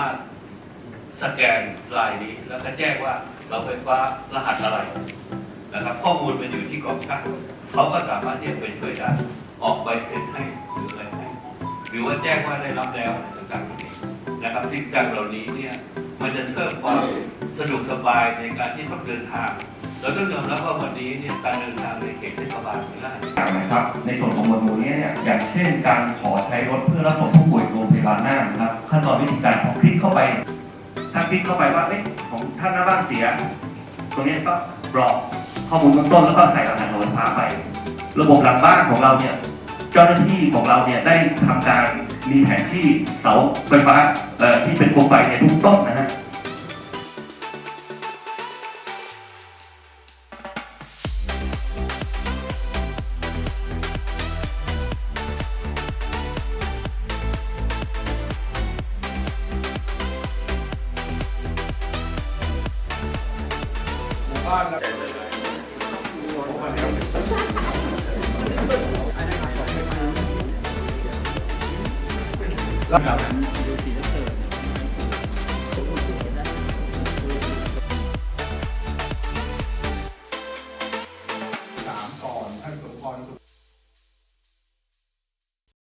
ามารถสแกนลายนี้ แล้วก็แจ้งว่าเสาไฟฟ้ารหัสอะไรนะครับ ข้อมูลมันอยู่ที่กองช่างเขาก็สามารถที่จะไปช่วยได้ออกใบเสร็จให้หรืออะไรให้หรือว่าแจ้งว่าได้รับแล้วต่างๆเหล่านี้นะครับสิ่งต่างเหล่านี้เนี่ยมันจะเพิ่มความสะดวกสบายในการที่ต้องเดินทางเราต้องยอมรับว่าวันนี้เนี่ยการเดินทางในเขตเทศบาลไม่ได้อย่างนะครับ ในส่วนของหมวดหมู่นี้เนี่ยอย่างเช่นการขอใช้รถเพื่อรับส่ง นะครับขั้นตอนวิธีการพอคลิกเข้าไปถ้าคลิกเข้าไปว่าเอ๊ะของท่านหน้าบ้านเสีย ตรงนี้ก็กรอกข้อมูลเบื้องต้นแล้วก็ใส่รหัสโทรศัพท์ไป ระบบหลังบ้านของเราเนี่ยเจ้าหน้าที่ของเราเนี่ยได้ทำการมีแผนที่เสาไฟฟ้าเอ่อที่เป็นโคมไฟเนี่ยทุกต้นนะฮะ บ้านแล้วครับ